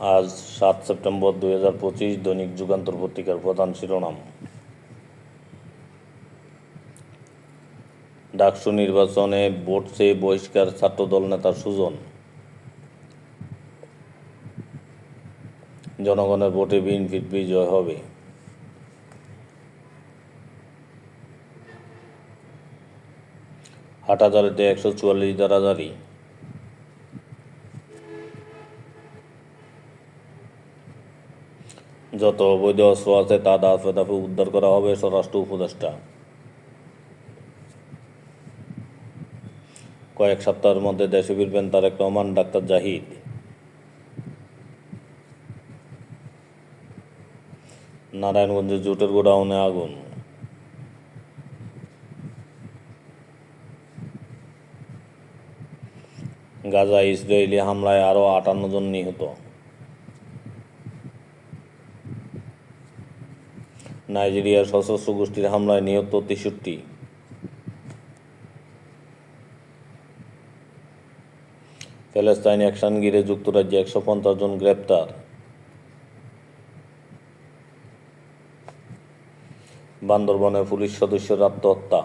আজ সাত সেপ্টেম্বর দুই হাজার পঁচিশ দৈনিক যুগান্তর পত্রিকার প্রধান শিরোনাম। ডাকসু নির্বাচনে ভোট চেয়ে বহিষ্কার ছাত্রদল নেতার সুজন। জনগণের ভোটে বিএনপির বিজয় হবে। হাটাজারিতে একশো চুয়াল্লিশ দ্বারা জারি। যত অবৈধ অস্ত্র আছে, তা দাফে দাফে উদ্ধার করা হবে স্বরাষ্ট্র উপদেষ্টা। কয়েক সপ্তাহের মধ্যে দেশে ফিরবেন তারেক রহমান, ডাক্তার জাহিদ। নারায়ণগঞ্জে জুটের গোডাউনে আগুন। গাজা ইসরায়েলি হামলায় আরও আটান্ন জন নিহত। নাইজেরিয়ার সশস্ত্র গোষ্ঠীর হামলায় নিহত তেষট্টি। প্যালেস্তাইন অ্যাকশন ঘিরে যুক্তরাজ্যে একশো পঞ্চাশ জন গ্রেপ্তার। বান্দরবনে পুলিশ সদস্যের আত্মহত্যা।